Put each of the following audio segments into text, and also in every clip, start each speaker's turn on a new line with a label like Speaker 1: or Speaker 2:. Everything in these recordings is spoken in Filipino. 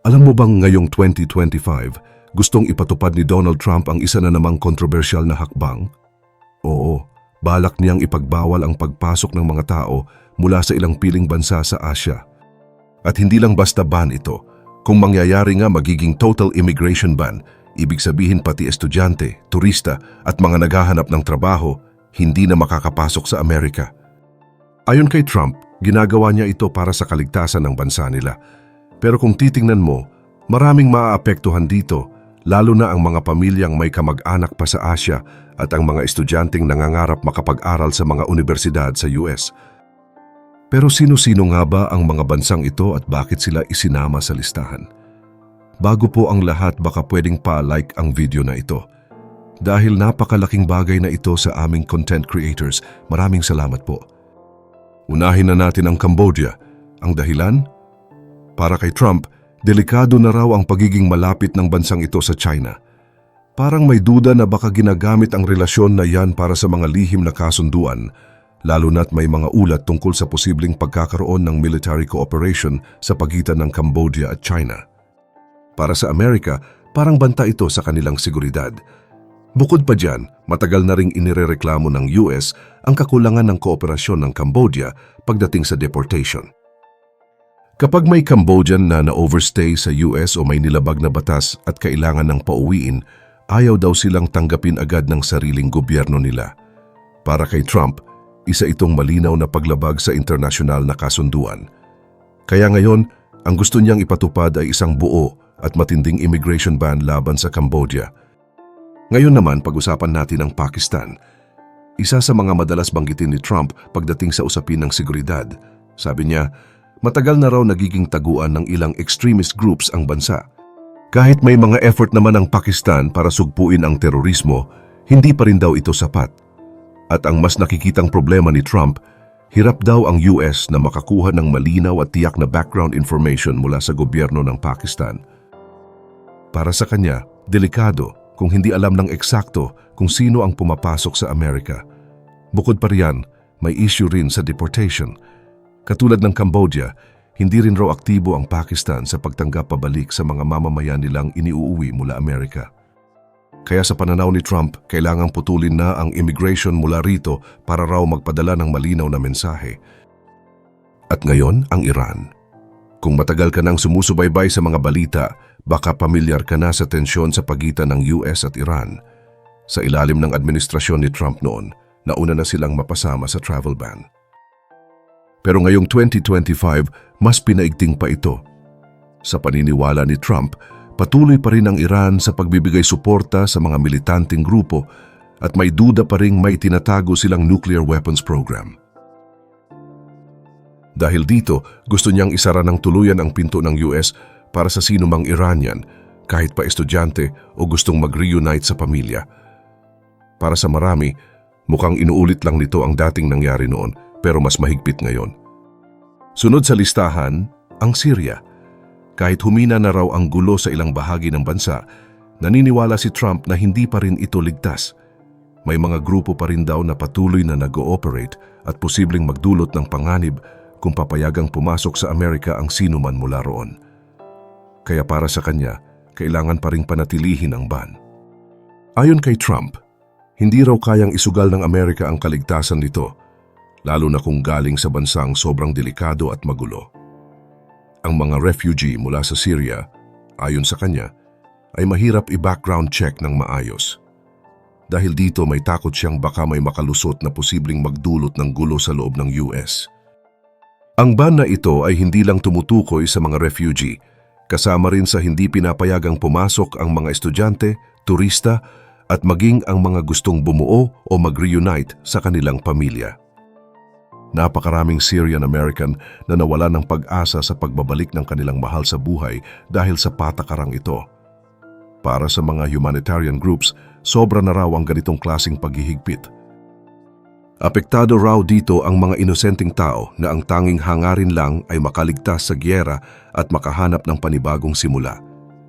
Speaker 1: Alam mo bang ngayong 2025, gustong ipatupad ni Donald Trump ang isa na namang kontrobersyal na hakbang? Oo, balak niyang ipagbawal ang pagpasok ng mga tao mula sa ilang piling bansa sa Asya. At hindi lang basta ban ito, kung mangyayari nga magiging total immigration ban, ibig sabihin pati estudyante, turista at mga naghahanap ng trabaho, hindi na makakapasok sa Amerika. Ayon kay Trump, ginagawa niya ito para sa kaligtasan ng bansa nila. Pero kung titingnan mo, maraming maaapektuhan dito, lalo na ang mga pamilyang may kamag-anak pa sa Asya at ang mga estudyanteng nangangarap makapag-aral sa mga universidad sa US. Pero sino-sino nga ba ang mga bansang ito at bakit sila isinama sa listahan? Bago po ang lahat baka pwedeng pa-like ang video na ito. Dahil napakalaking bagay na ito sa aming content creators, maraming salamat po. Unahin na natin ang Cambodia. Ang dahilan? Para kay Trump, delikado na raw ang pagiging malapit ng bansang ito sa China. Parang may duda na baka ginagamit ang relasyon na yan para sa mga lihim na kasunduan, lalo na't may mga ulat tungkol sa posibleng pagkakaroon ng military cooperation sa pagitan ng Cambodia at China. Para sa Amerika, parang banta ito sa kanilang seguridad. Bukod pa dyan, matagal na ring inirereklamo ng US ang kakulangan ng kooperasyon ng Cambodia pagdating sa deportation. Kapag may Cambodian na na-overstay sa US o may nilabag na batas at kailangan ng pauwiin, ayaw daw silang tanggapin agad ng sariling gobyerno nila. Para kay Trump, isa itong malinaw na paglabag sa internasyonal na kasunduan. Kaya ngayon, ang gusto niyang ipatupad ay isang buo at matinding immigration ban laban sa Cambodia. Ngayon naman, pag-usapan natin ang Pakistan. Isa sa mga madalas banggitin ni Trump pagdating sa usapin ng seguridad. Sabi niya, matagal na raw nagiging taguan ng ilang extremist groups ang bansa. Kahit may mga effort naman ang Pakistan para sugpuin ang terorismo, hindi pa rin daw ito sapat. At ang mas nakikitang problema ni Trump, hirap daw ang US na makakuha ng malinaw at tiyak na background information mula sa gobyerno ng Pakistan. Para sa kanya, delikado kung hindi alam ng eksakto kung sino ang pumapasok sa Amerika. Bukod pa riyan, may issue rin sa deportation. Katulad ng Cambodia, hindi rin raw aktibo ang Pakistan sa pagtanggap pabalik sa mga mamamayan nilang iniuuwi mula Amerika. Kaya sa pananaw ni Trump, kailangang putulin na ang immigration mula rito para raw magpadala ng malinaw na mensahe. At ngayon, ang Iran. Kung matagal ka nang sumusubaybay sa mga balita, baka pamilyar ka na sa tensyon sa pagitan ng US at Iran. Sa ilalim ng administrasyon ni Trump noon, nauna na silang mapasama sa travel ban. Pero ngayong 2025, mas pinaigting pa ito. Sa paniniwala ni Trump, patuloy pa rin ang Iran sa pagbibigay suporta sa mga militanteng grupo at may duda pa ring may tinatago silang nuclear weapons program. Dahil dito, gusto niyang isara ng tuluyan ang pinto ng US para sa sino mang Iranian, kahit pa estudyante o gustong mag-reunite sa pamilya. Para sa marami, mukhang inuulit lang nito ang dating nangyari noon pero mas mahigpit ngayon. Sunod sa listahan, ang Syria. Kahit humina na raw ang gulo sa ilang bahagi ng bansa, naniniwala si Trump na hindi pa rin ito ligtas. May mga grupo pa rin daw na patuloy na nag-ooperate at posibleng magdulot ng panganib kung papayagang pumasok sa Amerika ang sino man mula roon. Kaya para sa kanya, kailangan pa rin panatilihin ang ban. Ayon kay Trump, hindi raw kayang isugal ng Amerika ang kaligtasan nito, lalo na kung galing sa bansang sobrang delikado at magulo. Ang mga refugee mula sa Syria, ayon sa kanya, ay mahirap i-background check ng maayos. Dahil dito may takot siyang baka may makalusot na posibleng magdulot ng gulo sa loob ng US. Ang ban na ito ay hindi lang tumutukoy sa mga refugee, kasama rin sa hindi pinapayagang pumasok ang mga estudyante, turista at maging ang mga gustong bumuo o mag-reunite sa kanilang pamilya. Napakaraming Syrian-American na nawala ng pag-asa sa pagbabalik ng kanilang mahal sa buhay dahil sa patakarang ito. Para sa mga humanitarian groups, sobra na raw ang ganitong klasing paghihigpit. Apektado raw dito ang mga inosenteng tao na ang tanging hangarin lang ay makaligtas sa gyera at makahanap ng panibagong simula.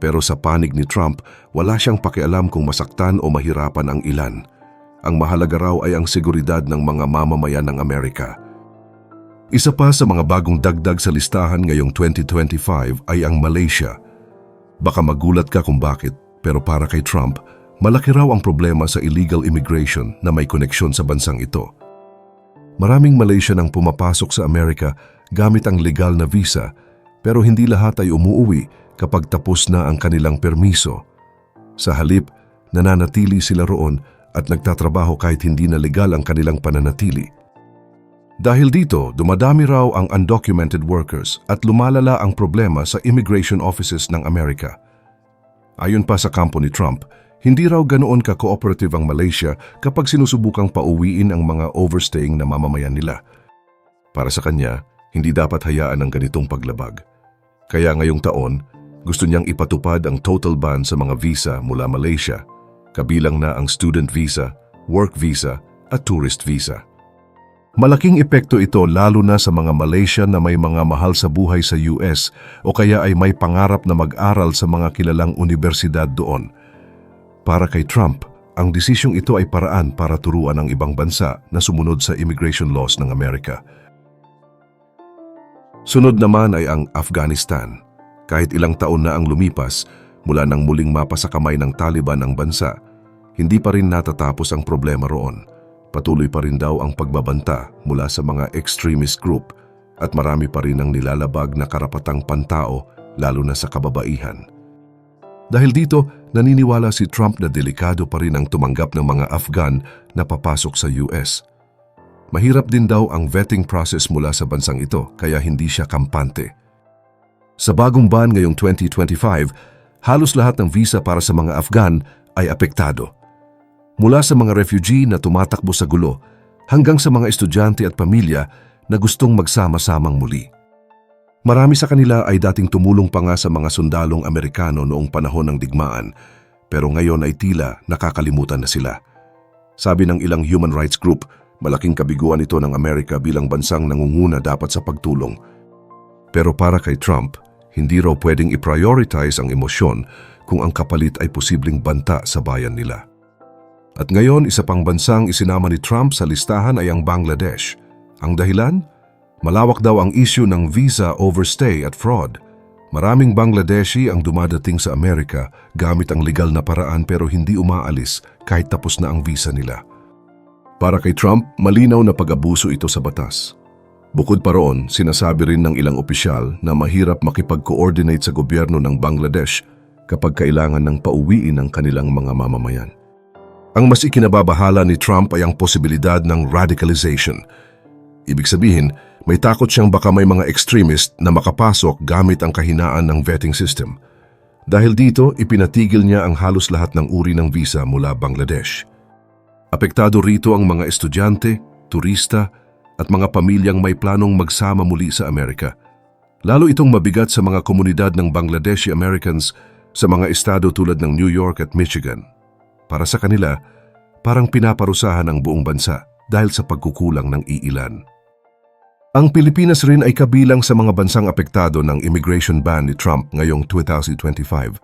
Speaker 1: Pero sa panig ni Trump, wala siyang pakialam kung masaktan o mahirapan ang ilan. Ang mahalaga raw ay ang seguridad ng mga mamamayan ng Amerika. Isa pa sa mga bagong dagdag sa listahan ngayong 2025 ay ang Malaysia. Baka magulat ka kung bakit, pero para kay Trump, malaki raw ang problema sa illegal immigration na may koneksyon sa bansang ito. Maraming Malaysian ang pumapasok sa Amerika gamit ang legal na visa, pero hindi lahat ay umuuwi kapag tapos na ang kanilang permiso. Sa halip, nananatili sila roon at nagtatrabaho kahit hindi na legal ang kanilang pananatili. Dahil dito, dumadami raw ang undocumented workers at lumalala ang problema sa immigration offices ng Amerika. Ayon pa sa kampo ni Trump, hindi raw ganoon ka-cooperative ang Malaysia kapag sinusubukang pauwiin ang mga overstaying na mamamayan nila. Para sa kanya, hindi dapat hayaan ang ganitong paglabag. Kaya ngayong taon, gusto niyang ipatupad ang total ban sa mga visa mula Malaysia, kabilang na ang student visa, work visa at tourist visa. Malaking epekto ito lalo na sa mga Malaysian na may mga mahal sa buhay sa US o kaya ay may pangarap na mag-aral sa mga kilalang universidad doon. Para kay Trump, ang desisyong ito ay paraan para turuan ang ibang bansa na sumunod sa immigration laws ng Amerika. Sunod naman ay ang Afghanistan. Kahit ilang taon na ang lumipas mula nang muling mapa kamay ng Taliban ang bansa, hindi pa rin natatapos ang problema roon. Patuloy pa rin daw ang pagbabanta mula sa mga extremist group at marami pa rin ang nilalabag na karapatang pantao lalo na sa kababaihan. Dahil dito, naniniwala si Trump na delikado pa rin ang tumanggap ng mga Afghan na papasok sa US. Mahirap din daw ang vetting process mula sa bansang ito kaya hindi siya kampante. Sa bagong ban ngayong 2025, halos lahat ng visa para sa mga Afghan ay apektado. Mula sa mga refugee na tumatakbo sa gulo hanggang sa mga estudyante at pamilya na gustong magsama-samang muli. Marami sa kanila ay dating tumulong pa nga sa mga sundalong Amerikano noong panahon ng digmaan, pero ngayon ay tila nakakalimutan na sila. Sabi ng ilang human rights group, malaking kabiguan ito ng Amerika bilang bansang nangunguna dapat sa pagtulong. Pero para kay Trump, hindi raw pwedeng i-prioritize ang emosyon kung ang kapalit ay posibleng banta sa bayan nila. At ngayon, isa pang bansang isinama ni Trump sa listahan ay ang Bangladesh. Ang dahilan? Malawak daw ang issue ng visa overstay at fraud. Maraming Bangladeshi ang dumadating sa Amerika gamit ang legal na paraan pero hindi umaalis kahit tapos na ang visa nila. Para kay Trump, malinaw na pag-abuso ito sa batas. Bukod pa roon, sinasabi rin ng ilang opisyal na mahirap makipag-coordinate sa gobyerno ng Bangladesh kapag kailangan ng pauwiin ang kanilang mga mamamayan. Ang mas ikinababahala ni Trump ay ang posibilidad ng radicalization. Ibig sabihin, may takot siyang baka may mga extremist na makapasok gamit ang kahinaan ng vetting system. Dahil dito, ipinatigil niya ang halos lahat ng uri ng visa mula Bangladesh. Apektado rito ang mga estudyante, turista, at mga pamilyang may planong magsama muli sa Amerika. Lalo itong mabigat sa mga komunidad ng Bangladeshi Americans sa mga estado tulad ng New York at Michigan. Para sa kanila, parang pinaparusahan ang buong bansa dahil sa pagkukulang ng iilan. Ang Pilipinas rin ay kabilang sa mga bansang apektado ng immigration ban ni Trump ngayong 2025.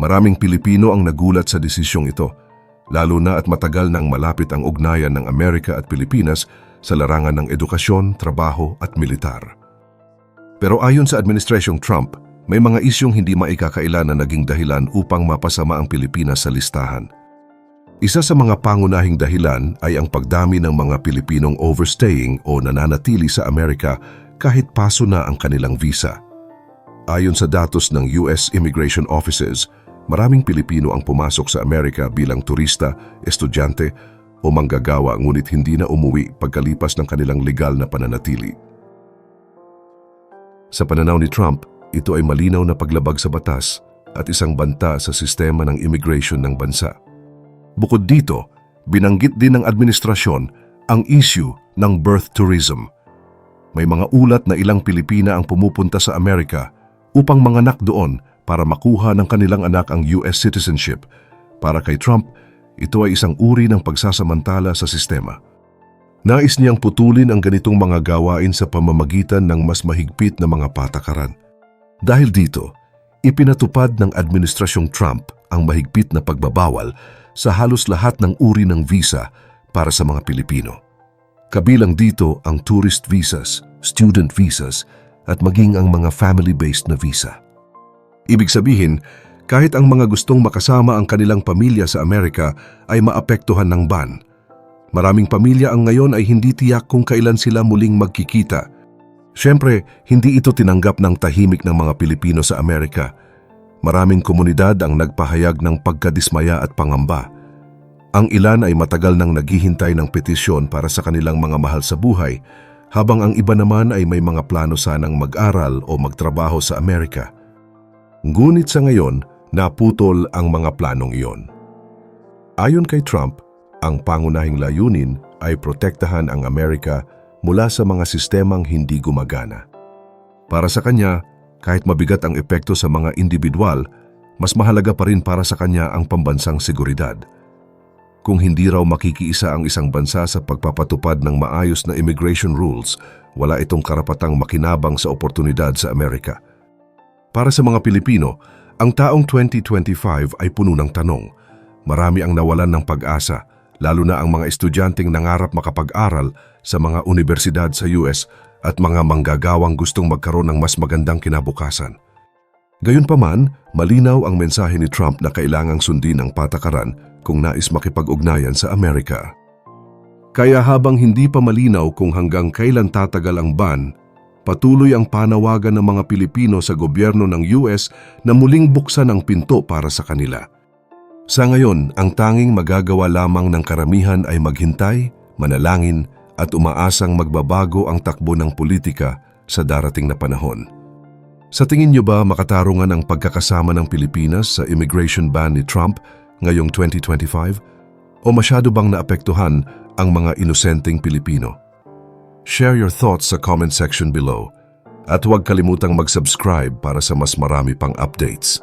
Speaker 1: Maraming Pilipino ang nagulat sa desisyong ito, lalo na at matagal nang malapit ang ugnayan ng Amerika at Pilipinas sa larangan ng edukasyon, trabaho at militar. Pero ayon sa Administrasyong Trump, may mga isyong hindi maikakaila na naging dahilan upang mapasama ang Pilipinas sa listahan. Isa sa mga pangunahing dahilan ay ang pagdami ng mga Pilipinong overstaying o nananatili sa Amerika kahit paso na ang kanilang visa. Ayon sa datos ng US Immigration Offices, maraming Pilipino ang pumasok sa Amerika bilang turista, estudyante o manggagawa ngunit hindi na umuwi pagkalipas ng kanilang legal na pananatili. Sa pananaw ni Trump, ito ay malinaw na paglabag sa batas at isang banta sa sistema ng immigration ng bansa. Bukod dito, binanggit din ng administrasyon ang issue ng birth tourism. May mga ulat na ilang Pilipina ang pumupunta sa Amerika upang manganak doon para makuha ng kanilang anak ang US citizenship. Para kay Trump, ito ay isang uri ng pagsasamantala sa sistema. Nais niyang putulin ang ganitong mga gawain sa pamamagitan ng mas mahigpit na mga patakaran. Dahil dito, ipinatupad ng Administrasyong Trump ang mahigpit na pagbabawal sa halos lahat ng uri ng visa para sa mga Pilipino. Kabilang dito ang tourist visas, student visas, at maging ang mga family-based na visa. Ibig sabihin, kahit ang mga gustong makasama ang kanilang pamilya sa Amerika ay maapektuhan ng ban. Maraming pamilya ang ngayon ay hindi tiyak kung kailan sila muling magkikita. Siyempre, hindi ito tinanggap ng tahimik ng mga Pilipino sa Amerika. Maraming komunidad ang nagpahayag ng pagkadismaya at pangamba. Ang ilan ay matagal nang naghihintay ng petisyon para sa kanilang mga mahal sa buhay, habang ang iba naman ay may mga plano sanang mag-aral o magtrabaho sa Amerika. Ngunit sa ngayon, naputol ang mga planong iyon. Ayon kay Trump, ang pangunahing layunin ay protektahan ang Amerika mula sa mga sistemang hindi gumagana. Para sa kanya, kahit mabigat ang epekto sa mga individual, mas mahalaga pa rin para sa kanya ang pambansang seguridad. Kung hindi raw makikiisa ang isang bansa sa pagpapatupad ng maayos na immigration rules, wala itong karapatang makinabang sa oportunidad sa Amerika. Para sa mga Pilipino, ang taong 2025 ay puno ng tanong. Marami ang nawalan ng pag-asa, lalo na ang mga estudyanteng nangarap makapag-aral sa mga universidad sa US at mga manggagawang gustong magkaroon ng mas magandang kinabukasan. Gayunpaman, malinaw ang mensahe ni Trump na kailangang sundin ang patakaran kung nais makipag-ugnayan sa Amerika. Kaya habang hindi pa malinaw kung hanggang kailan tatagal ang ban, patuloy ang panawagan ng mga Pilipino sa gobyerno ng US na muling buksan ang pinto para sa kanila. Sa ngayon, ang tanging magagawa lamang ng karamihan ay maghintay, manalangin at umaasang magbabago ang takbo ng politika sa darating na panahon. Sa tingin niyo ba makatarungan ang pagkakasama ng Pilipinas sa immigration ban ni Trump ngayong 2025? O masyado bang naapektuhan ang mga inosenteng Pilipino? Share your thoughts sa comment section below at huwag kalimutang mag-subscribe para sa mas marami pang updates.